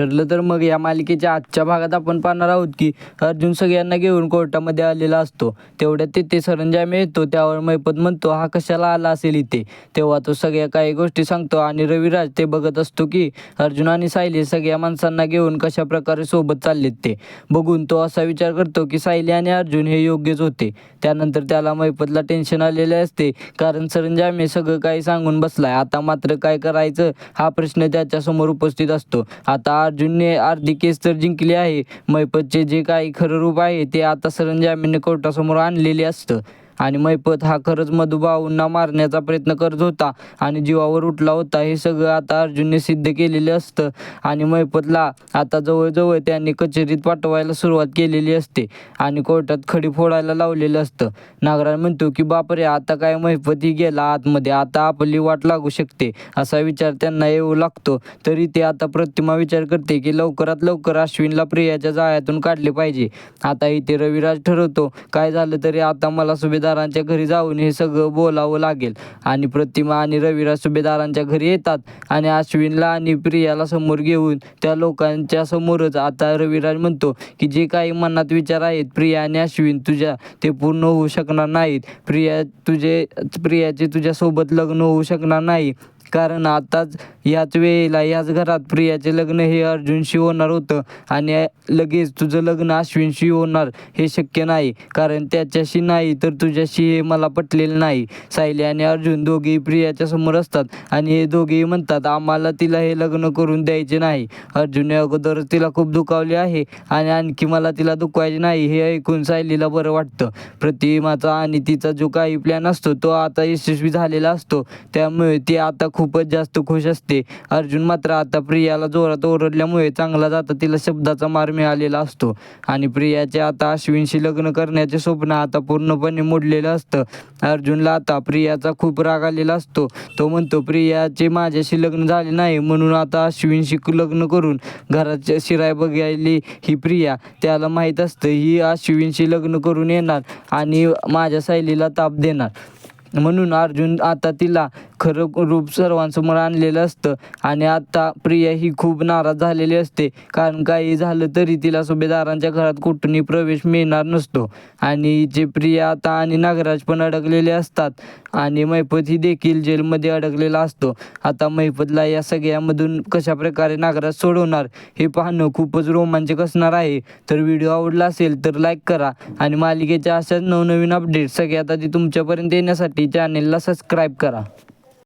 ठरलं तर मग या मालिकेच्या आजच्या भागात आपण पाहणार आहोत की अर्जुन सगळ्यांना घेऊन कोर्टामध्ये आलेला असतो. तेवढ्यात तिथे सरंजाम येतो त्यावर मैपत म्हणतो हा कशाला आला असेल इथे? तेव्हा तो सगळ्या काही गोष्टी सांगतो आणि रविराज ते बघत असतो की अर्जुन आणि सायली सगळ्या माणसांना घेऊन कशा प्रकारे सोबत चाललेत ते. बघून तो असा विचार करतो की सायली आणि अर्जुन हे योग्यच होते. त्यानंतर त्याला मैपतला टेन्शन आलेले असते कारण सरंजाम हे सगळं काही सांगून बसलाय. आता मात्र काय करायचं हा प्रश्न त्याच्यासमोर उपस्थित असतो. आता अर्जुनने अर्धी केस तर जिंकली आहे मैपतचे जे काही खरं रूप आहे ते आता सरंजामीने कोर्टासमोर आणलेले असतं. आणि मैपत हा खरंच मधुभाऊंना मारण्याचा प्रयत्न करत होता. आणि जीवावर उठला होता. हे सगळं आता अर्जुनने सिद्ध केलेलं असतं. आणि मैपतला आता जवळजवळ त्यांनी कचेरीत पाठवायला सुरुवात केलेली असते. आणि कोर्टात खडी फोडायला लावलेलं असतं. नागराज म्हणतो की बापरे आता काय मैपत ही गेला आतमध्ये. आता आपली वाट लागू शकते. असा विचार त्यांना येऊ लागतो. तरी ते आता प्रतिमा विचार करते की लवकरात लवकर अश्विनला प्रियाच्या जाळ्यातून काढले पाहिजे. आता इथे रविराज ठरवतो काय झालं तरी आता मला सुभेदारांच्या घरी जाऊन हे सगळं बोलावं लागेल. आणि प्रतिमा आणि रवीराज सुभेदारांच्या घरी येतात. आणि अश्विनला आणि प्रियाला समोर घेऊन त्या लोकांच्या समोरच आता रविराज म्हणतो की जे काही मनात विचार आहेत प्रिया आणि अश्विन तुझ्या ते पूर्ण होऊ शकणार नाहीत. प्रिया तुझे प्रियाचे तुझ्यासोबत लग्न होऊ शकणार नाही. कारण आताच याच वेळेला याच घरात प्रियाचे लग्न हे अर्जुनशी होणार होतं. आणि लगेच तुझं लग्न अश्विनशी होणार हे शक्य नाही. कारण त्याच्याशी नाही तर तुझ्याशी हे मला पटलेलं नाही. सायली आणि अर्जुन दोघेही प्रियाच्या समोर असतात. आणि हे दोघेही म्हणतात आम्हाला तिला हे लग्न करून द्यायचे नाही. अर्जुनने अगोदरच तिला खूप दुखावले आहे आणि आणखी मला तिला दुखवायचे नाही हे ऐकून सायलीला बरं वाटतं. प्रतिमाचा आणि तिचा जो काही प्लॅन असतो तो आता यशस्वी झालेला असतो. त्यामुळे ती आता खूपच जास्त खुश असते. अर्जुन मात्र आता प्रियाला जोरात ओरडल्यामुळे चांगला जाता तिला शब्दाचा मार मिळालेला असतो. आणि प्रियाचे आता अश्विनशी लग्न करण्याचे स्वप्न आता पूर्णपणे मोडलेलं असतं. अर्जुनला आता प्रियाचा खूप राग आलेला असतो. तो म्हणतो प्रियाचे माझ्याशी लग्न झाले नाही म्हणून आता अश्विनशी लग्न करून घराच्या शिराय बघायली ही प्रिया. त्याला माहीत असतं ही अश्विनशी लग्न करून येणार आणि माझ्या सायलीला ताप देणार. म्हणून अर्जुन आता तिला खरं रूप सर्वांसमोर आणलेलं असतं. आणि आता प्रिया ही खूप नाराज झालेली असते. कारण काही झालं तरी तिला सुभेदारांच्या घरात कुठूनही प्रवेश मिळणार नसतो. आणि जे प्रिया आता आणि नागराज पण अडकलेले असतात. आणि मैपत ही देखील जेलमध्ये अडकलेला असतो. आता मैपतला या सगळ्यामधून कशा प्रकारे नागराज सोडवणार हे पाहणं खूपच रोमांचक असणार आहे. तर व्हिडिओ आवडला असेल तर लाईक करा. आणि मालिकेच्या अशाच नवनवीन अपडेट सगळ्यात आधी तुमच्यापर्यंत येण्यासाठी चॅनेलला सबस्क्राईब करा.